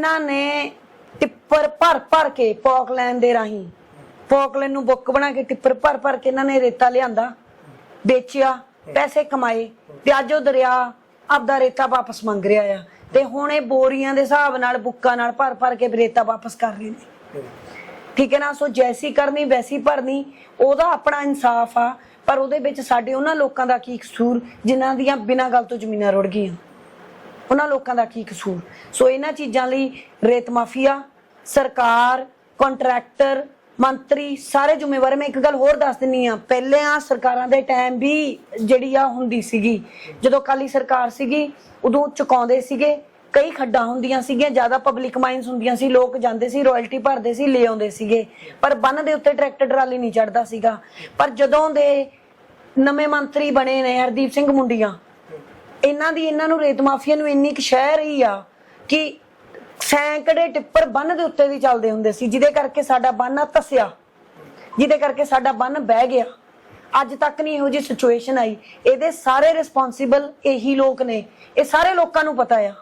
ਇਹਨਾਂ ਨੇ ਟਿੱਪਰ ਭਰ ਭਰ ਕੇ ਪੌਕਲੈਂਡ ਦੇ ਰਾਹੀਂ ਪੌਕਲੈਂਡ ਨੂੰ ਬੁੱਕ ਬਣਾ ਕੇ ਟਿੱਪਰ ਭਰ ਭਰ ਕੇ ਇਹਨਾਂ ਨੇ ਰੇਤਾ ਲਿਆਂਦਾ, ਵੇਚਿਆ, ਪੈਸੇ ਕਮਾਏ ਤੇ ਅੱਜ ਉਹ ਦਰਿਆ ਆਪਦਾ ਰੇਤਾ ਵਾਪਸ ਮੰਗ ਰਿਹਾ ਆ ਤੇ ਹੁਣ ਇਹ ਬੋਰੀਆਂ ਦੇ ਹਿਸਾਬ ਨਾਲ ਬੁੱਕਾਂ ਨਾਲ ਭਰ ਭਰ ਕੇ ਰੇਤਾ ਵਾਪਸ ਕਰ ਰਹੇ ਨੇ। ਠੀਕ ਹੈ ਨਾ? ਸੋ ਜੈਸੀ ਕਰਨੀ, ਵੈਸੀ ਭਰਨੀ, ਉਹਦਾ ਆਪਣਾ ਇਨਸਾਫ ਆ, ਪਰ ਉਹਦੇ ਵਿੱਚ ਸਾਡੇ ਉਹਨਾਂ ਲੋਕਾਂ ਦਾ ਕੀ ਕਸੂਰ, ਜਿਨ੍ਹਾਂ ਦੀਆਂ ਬਿਨਾਂ ਗੱਲ ਤੋਂ ਜ਼ਮੀਨਾਂ ਰੁੜ ਗਈਆਂ। ਉਹਨਾਂ ਲੋਕਾਂ ਦਾ ਕੀ ਕਸੂਰ? ਸੋ ਇਹਨਾਂ ਚੀਜ਼ਾਂ ਲਈ ਰੇਤ ਮਾਫੀਆ, ਸਰਕਾਰ, ਕੰਟਰੈਕਟਰ, ਮੰਤਰੀ, ਸਾਰੇ ਜ਼ਿੰਮੇਵਾਰ, ਮੈਂ ਇੱਕ ਗੱਲ ਹੋਰ ਦੱਸ ਦਿੰਨੀ ਆ। ਪਹਿਲੇ ਆ ਸਰਕਾਰਾਂ ਦੇ ਟਾਈਮ ਵੀ ਜਿਹੜੀ ਆ ਹੁੰਦੀ ਸੀਗੀ, ਜਦੋਂ ਕਾਲੀ ਸਰਕਾਰ ਸੀਗੀ, ਉਦੋਂ ਚੁਕਾਉਂਦੇ ਸੀਗੇ, ਕਈ ਖੱਡਾਂ ਹੁੰਦੀਆਂ ਸੀਗੀਆਂ, ਜ਼ਿਆਦਾ ਪਬਲਿਕ ਮਾਈਨਸ ਹੁੰਦੀਆਂ ਸੀ, ਲੋਕ ਜਾਂਦੇ ਸੀ ਰਾਇਲਟੀ ਭਰਦੇ ਸੀ, ਲੈ ਆਉਂਦੇ ਸੀਗੇ। ਪਰ ਬੰਨ ਦੇ ਉੱਤੇ ਟਰੈਕਟਰ ਟਰਾਲੀ ਨਹੀਂ ਚੜਦਾ ਸੀਗਾ। ਪਰ ਜਦੋਂ ਦੇ ਨਵੇਂ ਮੰਤਰੀ ਬਣੇ ਨੇ ਹਰਦੀਪ ਸਿੰਘ ਮੁੰਡੀਆਂ ਇਹਨਾਂ ਦੀ, ਇਹਨਾਂ ਨੂੰ ਰੇਤ ਮਾਫੀਆ ਨੂੰ ਇੰਨੀ ਕੁ ਸ਼ਹਿ ਰਹੀ ਆ ਕਿ ਸੈਂਕੜੇ ਟਿੱਪਰ ਬੰਨ ਦੇ ਉੱਤੇ ਵੀ ਚੱਲਦੇ ਹੁੰਦੇ ਸੀ, ਜਿਹਦੇ ਕਰਕੇ ਸਾਡਾ ਬੰਨ ਤਸਿਆ ਜਿਹਦੇ ਕਰਕੇ ਸਾਡਾ ਬੰਨ ਬਹਿ ਗਿਆ। ਅੱਜ ਤੱਕ ਨਹੀਂ ਇਹੋ ਜਿਹੀ ਸਿਚੁਏਸ਼ਨ ਆਈ। ਇਹਦੇ ਸਾਰੇ ਰਿਸਪੌਂਸਿਬਲ ਇਹੀ ਲੋਕ ਨੇ। ਇਹ ਸਾਰੇ ਲੋਕਾਂ ਨੂੰ ਪਤਾ ਆ।